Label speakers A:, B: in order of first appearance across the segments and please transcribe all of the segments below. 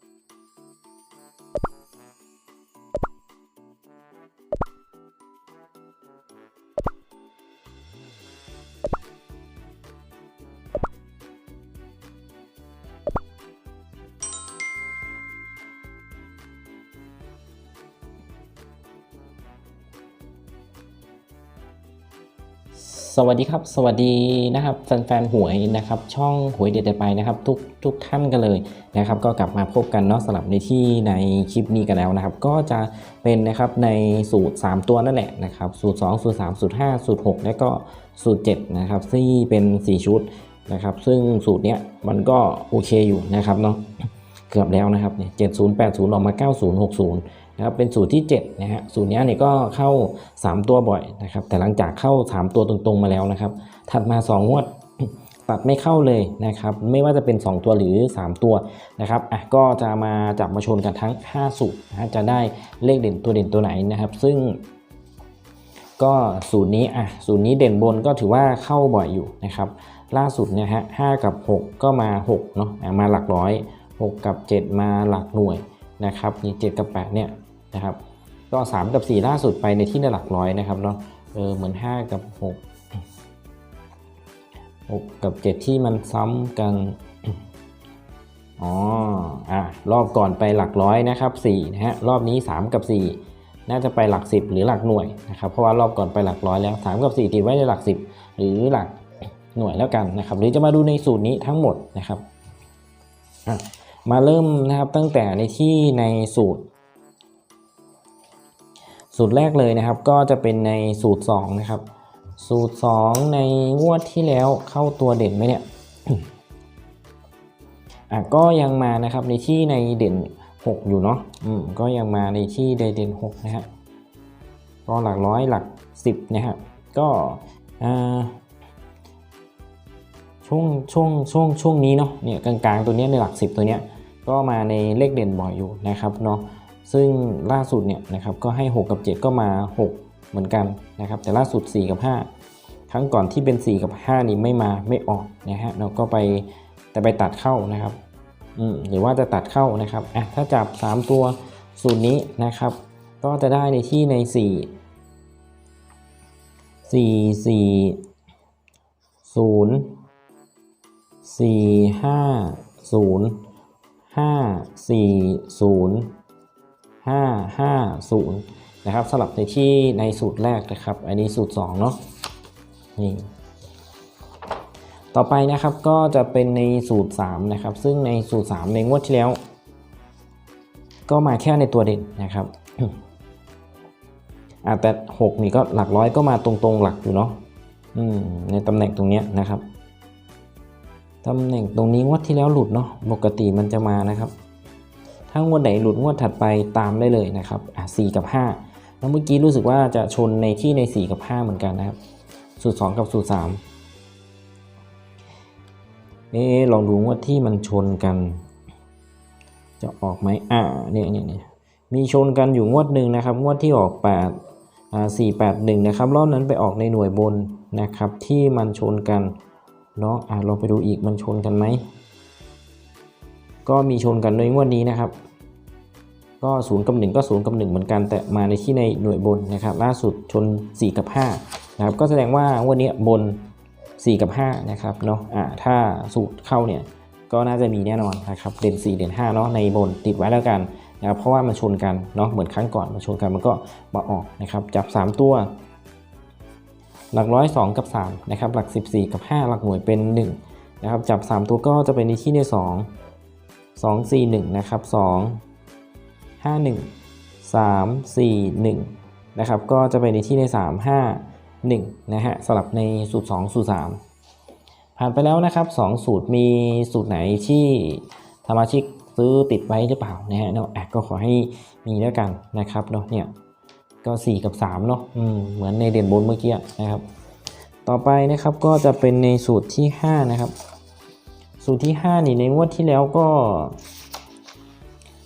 A: Thank you. สวัสดีครับ สวัสดีนะครับแฟนๆหวยนะครับช่องหวยเด็ดไปนะครับทุกทุกท่านกันเลยนะครับก็กลับมาพบกันเนาะสำหรับในที่ในคลิปนี้กันแล้วนะครับก็จะเป็นนะครับในสูตร 3 ตัวนั่นแหละนะครับสูตร 2 สูตร 3 สูตร 5 สูตร 6 และก็สูตร7นะครับที่เป็น 4 ชุดนะครับซึ่งสูตรเนี้ยมันก็โอเคอยู่นะครับเนาะเกือบแล้วนะครับเนี่ยเจ็ดศูนย์แปดศูนย์ออกมาเก้าศูนย์หกศูนย์ นะครับเป็นสูตรที่7นะฮะสูตรนี้เนี่ยก็เข้า 3 ตัวบ่อยนะครับแต่หลังจากเข้า 3 ตัวตรงๆมาแล้วนะครับ ถัดมา 2 งวดตัดไม่เข้าเลยนะครับไม่ว่าจะเป็น 2 ตัวหรือ 3 ตัวนะครับอะก็จะมาจับมาชนกันทั้ง 5 สูตรนะจะได้เลขเด่นตัวเด่นตัวไหนนะครับ ซึ่ง ก็สูตรนี้อะสูตรนี้เด่นบนก็ถือว่าเข้าบ่อยอยู่นะครับล่าสุดเนี่ยฮะห้ากับ 6 ก็มา6เนาะอะมาหลักร้อย 6 กับ 7 มาหลักหน่วยนะครับนี่7กับ 8 เนี่ย นะครับ ก็ 3 กับ 4 ล่าสุดไปในที่ในหลักร้อยนะครับเนาะเออเหมือน 5 กับ 6 6 กับ 7 ที่มันซ้ำกันอ๋ออะรอบก่อนไปหลักร้อยนะครับ4นะฮะรอบนี้ 3 กับ 4 น่าจะไปหลัก 10 หรือหลักหน่วยนะครับเพราะว่ารอบก่อนไปหลักร้อยแล้ว 3 กับ 4 ติดไว้ในหลัก 10 หรือหลักหน่วยแล้วกันนะครับ หรือจะมาดูในสูตรนี้ทั้งหมดนะครับมาเริ่มนะครับตั้งแต่ในที่ในสูตร สูตรแรกเลยนะครับ ก็จะเป็นในสูตร 2 นะครับ สูตร 2 ในงวดที่แล้วเข้าตัวเด่นไหมเนี่ยอะก็ยังมานะครับในที่ในเด่น 6 อยู่เนาะอืมก็ยังมาในที่ในเด่น6นะฮะก็หลักร้อยหลัก 10นะครับก็อ่าช่วงช่วงช่วงช่วงนี้เนาะเนี่ยกลางๆตัวเนี้ยในหลัก 10 ตัวเนี้ยก็มาในเลขเด่นบ่อยอยู่นะครับเนาะ ซึ่งล่าสุดเนี่ยนะครับก็ให้ 6 กับ 7 ก็มา 6 เหมือนกันนะครับแต่ล่าสุด 4 กับ 5 ครั้งก่อนที่เป็น 4 กับ 5 นี่ไม่มาไม่ออกนะฮะเราก็ไปแต่ไปตัดเข้านะครับอืมหรือว่าจะตัดเข้านะครับอะถ้าจับ 3 ตัวสูตรนี้นะครับ ก็จะได้ในที่ใน 4 4 4 0 4 5 0 5 4 0 550 นะครับสลับในที่ในสูตรแรกนะครับ อันนี้สูตร2เนาะนี่ต่อไปนะครับก็จะเป็นในสูตร3นะครับ ซึ่งในสูตร 3 ในงวดที่แล้ว ก็มาแค่ในตัวเด่นนะครับอะแต่6นี่ก็หลักร้อยก็มาตรงๆหลักอยู่เนาะอืมในตำแหน่งตรงเนี้ยนะครับตำแหน่งตรงนี้งวดที่แล้วหลุดเนาะปกติมันจะมานะครับางวดไหนหลุดงวดถัดไปตามได้เลยนะครับอะ4กับ 5 แล้วเมื่อกี้รู้สึกว่าจะชนในที่ใน 4 กับ 5 เหมือนกันนะครับ สูตร 2 กับสูตร 3 เอ๊ลองดูงวดที่มันชนกัน จะออกไหมอ่าเนี่ยเนี่ยเนี่ยมีชนกันอยู่งวดหนึ่งนะครับ งวดที่ออก 8 อ่า 4 8 1 นะครับรอบนั้นไปออกในหน่วยบนนะครับ ที่มันชนกันเนาะอ่าลองไปดูอีกมันชนกันไหมก็มีชนกันในงวดนี้นะครับ ก็0กับ1ก็0กับ1เหมือนกันแต่มาในที่ในหน่วยบนนะครับล่าสุดชน 4 กับ5นะครับก็แสดงว่าวดนี้บน 4 กับ5นะครับเนาะอ่าถ้าสูตรเข้าเนี่ยก็น่าจะมีแน่นอนนะครับเด่น 4 เด่น5เนาะในบนติดไว้แล้วกันนะครับเพราะว่ามันชนกันเนาะเหมือนครั้งก่อนมันชนกันมันก็มาออกนะครับจับ 3 ตัว หลักร้อย2กับ3นะครับหลัก 14 กับ 5 หลักหน่วยเป็น 1 นะครับจับ 3 ตัวก็จะเป็นในที่ใน 2 2 4 1นะครับ2 5 1 3 4 1 นะครับ ก็จะไปในที่ใน 3 5 1 นะฮะสลับในสูตร 2 สูตร 3 ผ่านไปแล้วนะครับ 2 สูตรมีสูตรไหนที่สมาชิกซื้อติดไว้หรือเปล่านะฮะเนาะอะก็ขอให้มีแล้วกันนะครับเนาะเนี่ยก็ 4 กับ3เนาะอืมเหมือนในเด่นบนเมื่อกี้นะครับ ต่อไปนะครับก็จะเป็นในสูตรที่ 5 นะครับ สูตรที่ 5 นี่ในงวดที่แล้วก็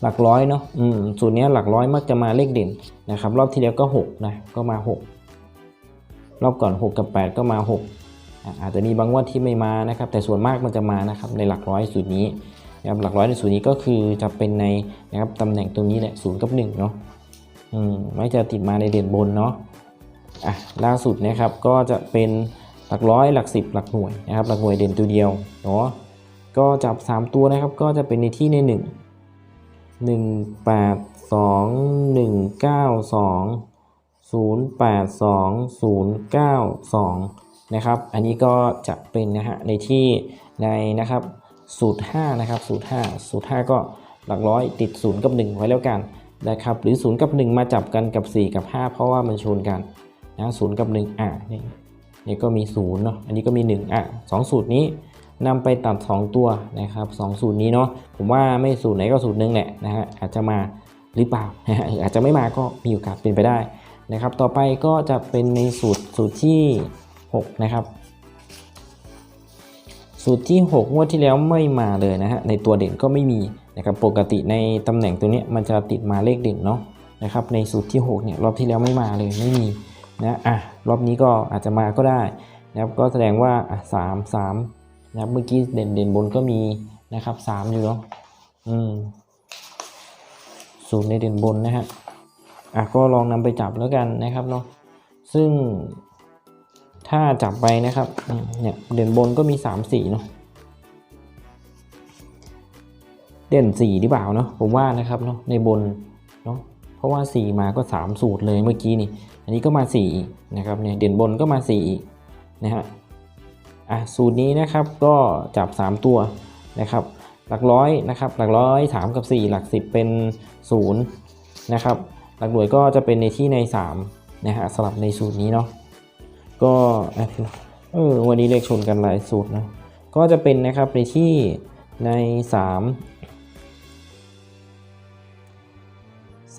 A: หลักร้อยเนาะอืมสูตรนี้หลักร้อยมักจะมาเลขเด่นนะครับ รอบที่แล้วก็6นะก็มา 6 รอบก่อน 6 กับ 8 ก็มา 6อะอาจจะมีบางงวดที่ไม่มานะครับ แต่ส่วนมากมันจะมานะครับในหลักร้อยสูตรนี้นะครับหลักร้อยในสูตรนี้ก็คือจะเป็นในนะครับตำแหน่งตรงนี้แหละศูนย์กับหนึ่งเนาะอืมไม่จะติดมาในเด่นบนเนาะอะล่าสุดนะครับก็จะเป็นหลักร้อยหลักสิบหลักหน่วยนะครับหลักหน่วยเด่นตัวเดียวเนาะก็จับ 3 ตัวนะครับก็จะเป็นในที่ใน 1 1 8 2 1 9 2 0 8 2 0 9 2นะครับ อันนี้ก็จะเป็นนะฮะในที่ในนะครับสูตร5นะครับสูตร 5 สูตร 5 ก็หลักร้อยติด 0 กับ 1 ไว้แล้วกันนะครับหรือ 0 กับ 1 มาจับกันกับ 4 กับ 5 เพราะว่ามันชนกันนะ0กับ 1 อะนี่นี่ก็มี0เนาะอันนี้ก็มี 1 อะสองสูตรนี้ นำไปตัด 2 ตัวนะครับสองสูตรนี้เนาะผมว่าไม่สูตรไหนก็สูตรหนึงแหละนะฮะอาจจะมาหรือเปล่านะฮะอาจจะไม่มาก็มีโอกาสเป็นไปได้นะครับ ต่อไปก็จะเป็นในสูตรสูตรที่ 6 นะครับ สูตรที่ 6 งวดที่แล้วไม่มาเลยนะฮะในตัวเด่นก็ไม่มีนะครับปกติในตำแหน่งตัวนี้มันจะติดมาเลขเด่นเนาะนะครับในสูตรที่6เนี่ยรอบที่แล้วไม่มาเลยไม่มีนะอะรอบนี้ก็อาจจะมาก็ได้นะครับก็แสดงว่าอะสามสาม นะครับเมื่อกี้เด่นเด่นบนก็มีนะครับสามอยู่เนาะอืมสูตรในเด่นบนนะฮะอะก็ลองนำไปจับแล้วกันนะครับเนาะซึ่งถ้าจับไปนะครับเนี่ยเด่นบนก็มี3ามสีเนาะเด่นสีหรือเปล่าเนาะผมว่านะครับเนาะในบนเนาะเพราะว่า 4 มาก็ 3 สูตรเลยเมื่อกี้นี่ อันนี้ก็มา4อีกนะครับเนี่ยเด่นบนก็มา4อีกนะฮะ อะสูตรนี้นะครับก็จับ 3 ตัวนะครับหลักร้อยนะครับหลักร้อย 3 กับ 4 หลัก 10 เป็น 0 นะครับ หลักหน่วยก็จะเป็นในที่ใน3นะฮะสลับในสูตรนี้เนาะก็เออวันนี้เลขชนกันหลายสูตรนะก็จะเป็นนะครับในที่ใน 3 3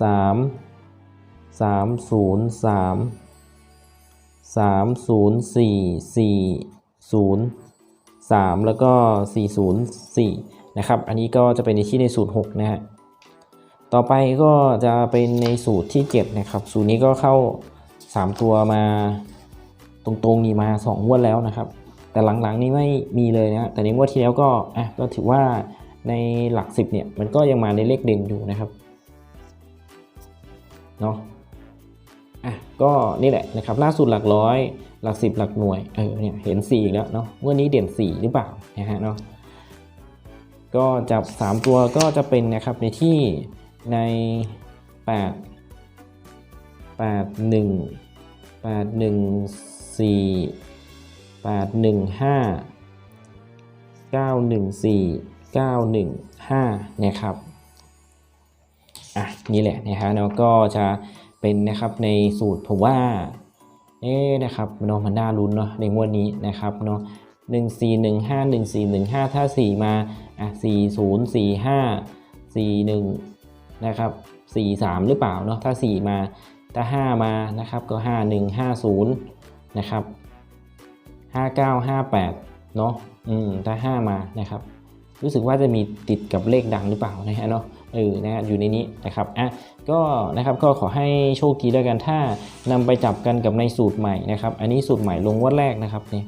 A: 3 0 3 3 0 4 4 0 3 แล้วก็ 4 0 4 นะครับ อันนี้ก็จะเป็นในที่ในสูตร 6 นะฮะ ต่อไปก็จะเป็นในสูตรที่ 7 นะครับ สูตรนี้ก็เข้า 3 ตัวมาตรงๆนี่มา2งวดแล้วนะครับ แต่หลังๆ นี้ไม่มีเลยนะแต่ในงวดที่แล้วก็อะก็ถือว่าในหลัก 10 เนี่ย มันก็ยังมาในเลขเด่นอยู่นะครับ เนาะ ก็นี่แหละนะครับล่าสุดหลักร้อย หลัก10หลักหน่วยเออเนี่ยเห็น4อีกแล้วเนาะงวดนี้เด่น 4 หรือเปล่านะฮะเนาะก็จับ 3 ตัวก็จะเป็นนะครับในที่ใน 8 8 1 8 1 4 8 1 5 9 1 4 9 1 5นะครับอะนี่แหละนะฮะแล้วก็จะ เป็นนะครับในสูตรผมว่าเอ๊นะครับเนาะมันน่าลุ้นเนาะในงวดนี้นะครับเนาะ1 4 1 5 1 4 1 5ถ้า4มาอะ4 0 4 5 4 1นะครับ43หรือเปล่าเนาะถ้า4มาถ้า5มานะครับก็5 1 5 0นะครับ59 58เนาะอืมถ้า5มานะครับ รู้สึกว่าจะมีติดกับเลขดังหรือเปล่านะฮะเนาะเออนะอยู่ในนี้นะครับอะก็นะครับก็ขอให้โชคดีด้วยกันถ้านำไปจับกันกับในสูตรใหม่นะครับ อันนี้สูตรใหม่ลงงวดแรกนะครับนี่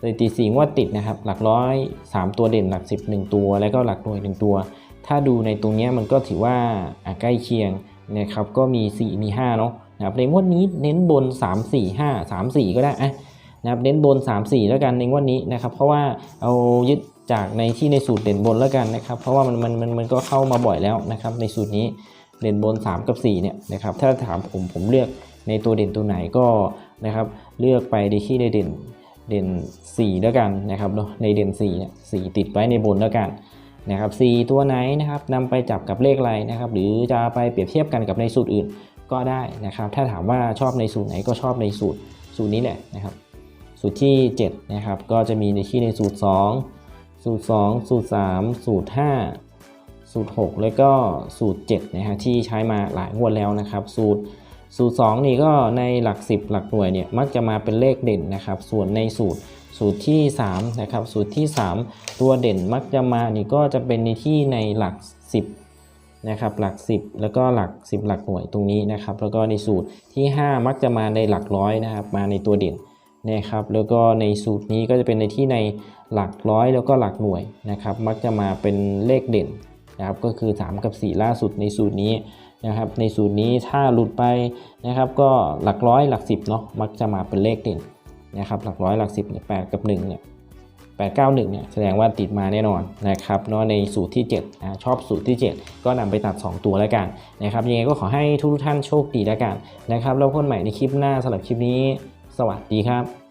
A: สถิติสี่งวดติดนะครับ หลักร้อยสามตัวเด่นหลักสิบหนึ่งตัว แล้วก็หลักหน่วยหนึ่งตัว ถ้าดูในตรงนี้มันก็ถือว่าอะใกล้เคียงนะครับก็มี 4 มี5เนาะนะครับในงวดนี้เน้นบน 3 4 5 3 4 ก็ได้อะ นะครับเน้นบน 3 4 แล้วกันในวดนี้นะครับ เพราะว่าเอายึดจากในที่ในสูตรเด่นบนแล้วกันนะครับ เพราะว่ามันมันมันมันก็เข้ามาบ่อยแล้วนะครับ ในสูตรนี้เด่นบน 3 กับ 4 เนี่ยนะครับ ถ้าถามผมผมเลือกในตัวเด่นตัวไหนก็นะครับเลือกไปในที่ในเด่นเด่น 4 แล้วกันนะครับเนาะในเด่น4เนี่ย4ติดไว้ในบนแล้วกันนะครับ4ตัวไหนนะครับนำไปจับกับเลขอะไรนะครับ หรือจะไปเปรียบเทียบกันกับในสูตรอื่นก็ได้นะครับ ถ้าถามว่าชอบในสูตรไหนก็ชอบในสูตรสูตรนี้แหละนะครับ สูตรที่7นะครับก็จะมีในที่ในสูตร 2 สูตร 2 สูตร 3 สูตร 5 สูตร 6 แล้วก็สูตร7นะฮะที่ใช้มาหลายงวดแล้วนะครับ สูตรสูตร 2 นี่ก็ในหลัก 10 หลักหน่วยเนี่ยมักจะมาเป็นเลขเด่นนะครับ ส่วนในสูตรสูตรที่3นะครับสูตรที่ 3 ตัวเด่นมักจะมานี่ก็จะเป็นในที่ในหลัก 10นะครับหลัก 10 แล้วก็หลัก 10 หลักหน่วยตรงนี้นะครับ แล้วก็ในสูตรที่ 5 มักจะมาในหลักร้อยนะครับ มาในตัวเด่น นะครับแล้วก็ในสูตรนี้ก็จะเป็นในที่ในหลักร้อยแล้วก็หลักหน่วยนะครับมักจะมาเป็นเลขเด่นนะครับก็คือ 3 กับ 4 ล่าสุดในสูตรนี้นะครับในสูตรนี้ถ้าหลุดไปนะครับก็หลักร้อยหลัก 10เนาะมักจะมาเป็นเลขเด่นนะครับหลักร้อยหลัก10เนี่ยแกับ1เนี่ย891เก้าหนึ่งเนี่ยแสดงว่าติดมาแน่นอนนะครับเนาะในสูตรที่7อ่าชอบสูตรที่ 7 ก็นำไปตัด 2 ตัวแล้วกันนะครับยังไงก็ขอให้ทุกท่านโชคดีแล้วกันนะครับแล้วพบกันใหม่ในคลิปหน้าสำหรับคลิปนี้ สวัสดีครับ